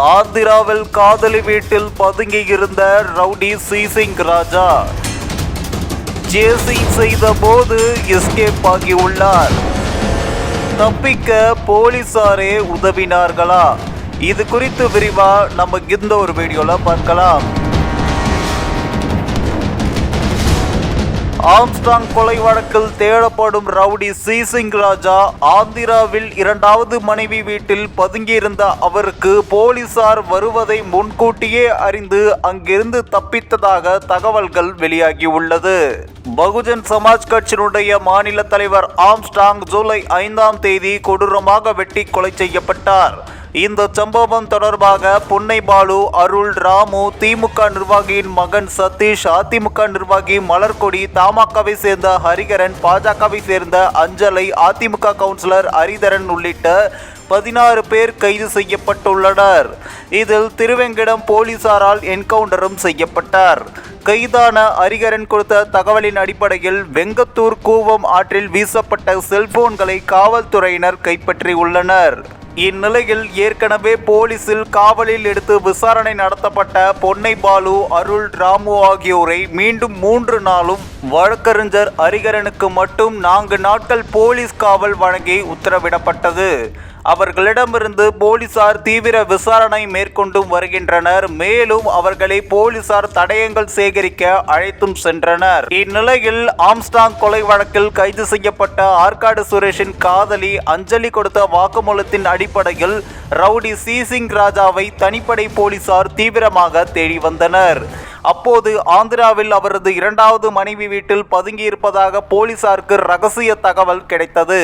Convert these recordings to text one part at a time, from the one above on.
ஆந்திராவில் காதலி வீட்டில் பதுங்கியிருந்த ரவுடி சீசிங் ராஜா. ஜேசிங் செய்த போது எஸ்கேப் ஆகியுள்ளார் தப்பிக்க போலீசாரே உதவினார்களா? இது குறித்து விரிவா நம்ம இந்த ஒரு வீடியோல பார்க்கலாம். ஆம்ஸ்டாங் கொலை வழக்கில் தேடப்படும் ரவுடி சீசிங் ராஜா ஆந்திராவில் இரண்டாவது மனைவி வீட்டில் பதுங்கியிருந்த அவருக்கு போலீசார் வருவதை முன்கூட்டியே அறிந்து அங்கிருந்து தப்பித்ததாக தகவல்கள் வெளியாகியுள்ளது. பகுஜன் சமாஜ் கட்சியினுடைய மாநில தலைவர் ஆம்ஸ்டாங் ஜூலை ஐந்தாம் தேதி கொடூரமாக வெட்டி கொலை செய்யப்பட்டார். இந்த சம்பவம் தொடர்பாக புன்னை பாலு அருள் ராமு திமுக நிர்வாகியின் மகன் சதீஷ் அதிமுக நிர்வாகி மலர்கொடி தமாகவை சேர்ந்த ஹரிகரன் பாஜகவை சேர்ந்த அஞ்சலை அதிமுக கவுன்சிலர் ஹரிதரன் உள்ளிட்ட பதினாறு பேர் கைது செய்யப்பட்டுள்ளனர். இதில் திருவெங்கிடம் போலீசாரால் என்கவுண்டரும் செய்யப்பட்டார். கைதான ஹரிகரன் கொடுத்த தகவலின் அடிப்படையில் வெங்கத்தூர் கூவம் ஆற்றில் வீசப்பட்ட செல்போன்களை காவல்துறையினர் கைப்பற்றியுள்ளனர். இந்நிலையில் ஏற்கனவே போலீசில் காவலில் எடுத்து விசாரணை நடத்தப்பட்ட பொன்னை பாலு அருள் ராமு ஆகியோரை மீண்டும் மூன்று நாளும் வழக்கறிஞர் அரிகரனுக்கு மட்டும் நான்கு நாட்கள் போலீஸ் காவல் வழங்கி உத்தரவிடப்பட்டது. அவர்களிடமிருந்து போலீசார் தீவிர விசாரணை மேற்கொண்டும் வருகின்றனர். மேலும் அவர்களை போலீசார் தடயங்கள் சேகரிக்க அழைத்தும் சென்றனர். இந்நிலையில் ஆம்ஸ்டாங் கொலை வழக்கில் கைது செய்யப்பட்ட ஆற்காடு சுரேஷின் காதலி அஞ்சலி கொடுத்த வாக்குமூலத்தின் அடிப்படையில் ரவுடி சீசிங் ராஜாவை தனிப்படை போலீசார் தீவிரமாக தேடி வந்தனர். அப்போது ஆந்திராவில் அவரது இரண்டாவது மனைவி வீட்டில் பதுங்கியிருப்பதாக போலீசாருக்கு ரகசிய தகவல் கிடைத்தது.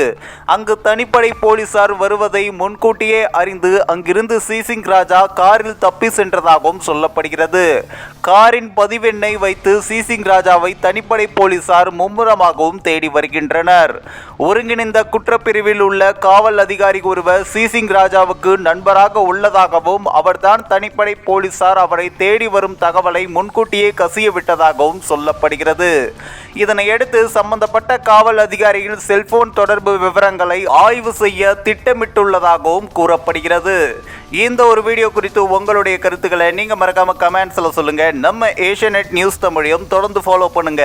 அங்கு தனிப்படை போலீசார் வருவதை முன்கூட்டியே அறிந்து அங்கிருந்து சீசிங் ராஜா காரில் தப்பி சென்றதாகவும் சொல்லப்படுகிறது. காரின் பதிவெண்ணை வைத்து சீசிங் ராஜாவை தனிப்படை போலீசார் மும்முரமாகவும் தேடி வருகின்றனர். ஒருங்கிணைந்த குற்றப்பிரிவில் உள்ள காவல் அதிகாரி ஒருவர் சீசிங் ராஜாவுக்கு நண்பராக உள்ளதாகவும் அவர்தான் தனிப்படை போலீசார் அவரை தேடி வரும் தகவலை முன் முன்கூட்டியே கசிய விட்டதாகவும் சொல்லப்படுகிறது. இதனையடுத்து சம்பந்தப்பட்ட காவல் அதிகாரிகள் செல்போன் தொடர்பு விவரங்களை ஆய்வு செய்ய திட்டமிட்டுள்ளதாகவும் கூறப்படுகிறது. இந்த ஒரு வீடியோ குறித்து உங்களுடைய கருத்துக்களை நீங்க மறக்காம கமெண்ட்ஸ்ல சொல்லுங்க. நம்ம ஏஷியநெட் நியூஸ் தமிழையும் தொடர்ந்து ஃபாலோ பண்ணுங்க.